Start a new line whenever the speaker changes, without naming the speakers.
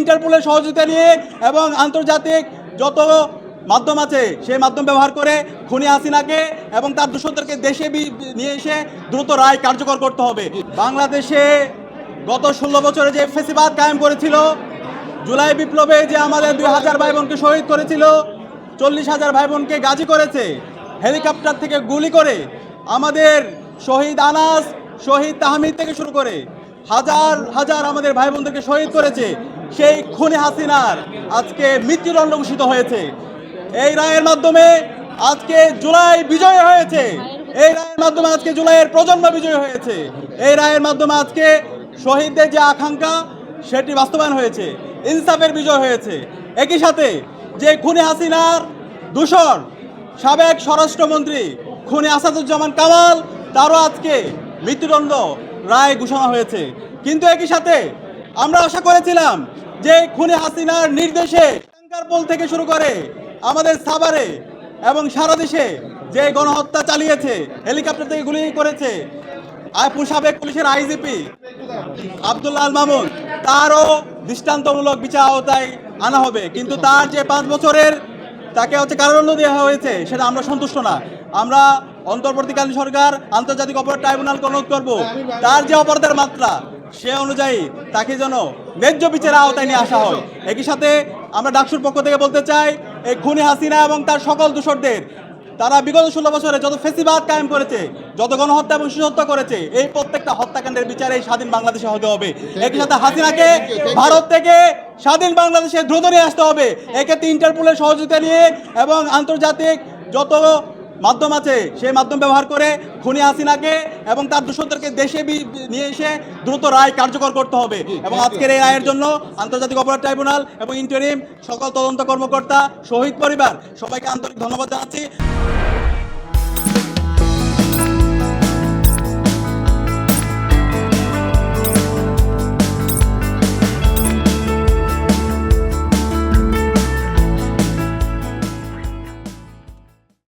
ইন্টারপোলের সহযোগিতা নিয়ে এবং আন্তর্জাতিক যত মাধ্যম আছে, সেই মাধ্যম ব্যবহার করে খুনি হাসিনাকে এবং তার দূষণদেরকে দেশে নিয়ে এসে দ্রুত রায় কার্যকর করতে হবে। বাংলাদেশে গত ষোলো বছরে যে ফেসিবাদ কায়েম করেছিল, জুলাই বিপ্লবে যে আমাদের দুই হাজার ভাই বোনকে শহীদ করেছিল, চল্লিশ হাজার ভাই বোনকে গাজী করেছে, হেলিকপ্টার থেকে গুলি করে আমাদের শহীদ আনাস, শহীদ তাহমিদ থেকে শুরু করে হাজার হাজার আমাদের ভাই বোনদেরকে শহীদ করেছে সেই খুনে হাসিনার আজকে মৃত্যুদণ্ড ঘোষিত হয়েছে। এই রায়ের মাধ্যমে আজকে জুলাই বিজয় হয়েছে। এই রায়ের মাধ্যমে আজকে জুলাইয়ের প্রজন্ম বিজয় হয়েছে। এই রায়ের মাধ্যমে আজকে শহীদদের যে আকাঙ্ক্ষা, সেটি বাস্তবায়ন হয়েছে। ইনসাফের বিজয় হয়েছে। একই সাথে যে খুনে হাসিনার দূষণ, সাবেক স্বরাষ্ট্রমন্ত্রী খুনি আসাদুজ্জামান কামাল, তারও আজকে মৃত্যুদণ্ড রায় ঘোষণা হয়েছে। কিন্তু একই সাথে আমরা আশা করেছিলাম যে খুনে হাসিনার নির্দেশে পোল থেকে শুরু করে আমাদের সাভারে এবং সারা দেশে যে গণহত্যা চালিয়েছে, হেলিকপ্টার থেকে গুলি করেছে সাবেক পুলিশের আইজিপি আব্দুল্লাহ আল মামুন, তারও দৃষ্টান্তমূলক বিচার আওতায় আনা হবে। কিন্তু তার যে পাঁচ বছরের তাকে হচ্ছে কারাদণ্ড দেওয়া হয়েছে, সেটা আমরা সন্তুষ্ট না। আমরা অন্তর্বর্তীকালীন সরকার, আন্তর্জাতিক অপরাধ ট্রাইব্যুনাল অনুরোধ করব, তার যে অপরাধের মাত্রা সে অনুযায়ী তাকে যেন ন্যায্য বিচারের আওতায় নিয়ে আসা হয়। একই সাথে আমরা ডাকসুর পক্ষ থেকে বলতে চাই, এই খুনি হাসিনা এবং তার সকল দূষরদের, তারা বিগত ষোলো বছরে যত ফেসিবাদ কায়েম করেছে, যত গণহত্যা এবং শিশুহত্যা করেছে, এই প্রত্যেকটা হত্যাকাণ্ডের বিচারে এই স্বাধীন বাংলাদেশে হতে হবে। একই সাথে হাসিনাকে ভারত থেকে স্বাধীন বাংলাদেশে দ্রুত নিয়ে আসতে হবে। এক্ষেত্রে ইন্টারপোলের সহযোগিতা নিয়ে এবং আন্তর্জাতিক যত মাধ্যম আছে। সেই মাধ্যম ব্যবহার করে খুনি হাসিনাকে এবং তার দূষণদেরকে দেশে বি- নিয়ে এসে দ্রুত রায় কার্যকর করতে হবে। এবং আজকের এই রায়ের জন্য আন্তর্জাতিক অপরাধ ট্রাইব্যুনাল এবং ইন্টারিম সকল তদন্ত কর্মকর্তা শহীদ পরিবার সবাইকে আন্তরিক ধন্যবাদ জানাচ্ছি।